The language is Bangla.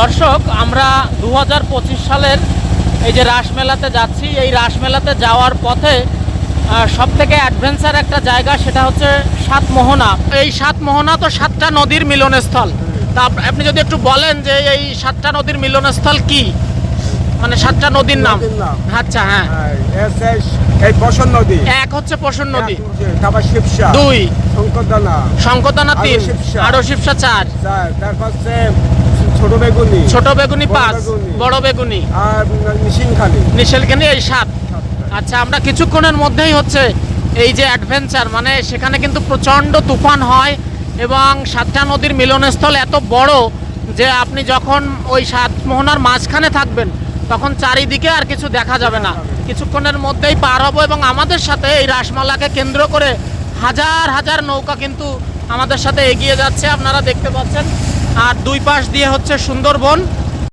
দর্শক আমরা দু হাজার পঁচিশ সালের এই যে রাসমেলাতে যাচ্ছি এই রাসমেলাতে যাওয়ার পথে সব থেকে অ্যাডভেঞ্চার একটা জায়গা সেটা হচ্ছে সাতমোহনা। এই সাতমোহনা তো সাতটা নদীর মিলনস্থল। তা আপনি যদি একটু বলেন যে এই সাতটা নদীর মিলনস্থল কি? মানে সাতটা নদীর নাম। আচ্ছা হ্যাঁ। হ্যাঁ, এই নদী। এক হচ্ছে নদী। তারপর শিবসা। দুই। শঙ্করদানা। তিন। আরও শিবসা চার। তারপর ছোট বেগুনি ছোট বেগুনি পাঁচ। বড় বেগুনি। আর নিশিংখালি নিশেলখানি এই সাত। আচ্ছা আমরা কিছুক্ষণের মধ্যেই হচ্ছে এই যে অ্যাডভেঞ্চার মানে সেখানে কিন্তু প্রচণ্ড তুফান হয় এবং সাতটা নদীর মিলনস্থল এত বড় যে আপনি যখন ওই সাত মোহনার মাঝখানে থাকবেন তখন চারিদিকে আর কিছু দেখা যাবে না। কিছুক্ষণের মধ্যেই পার হব এবং আমাদের সাথে এই রাসমালাকে কেন্দ্র করে হাজার হাজার নৌকা কিন্তু আমাদের সাথে এগিয়ে যাচ্ছে। আপনারা দেখতে পাচ্ছেন আর দুই পাশ দিয়ে হচ্ছে সুন্দরবন।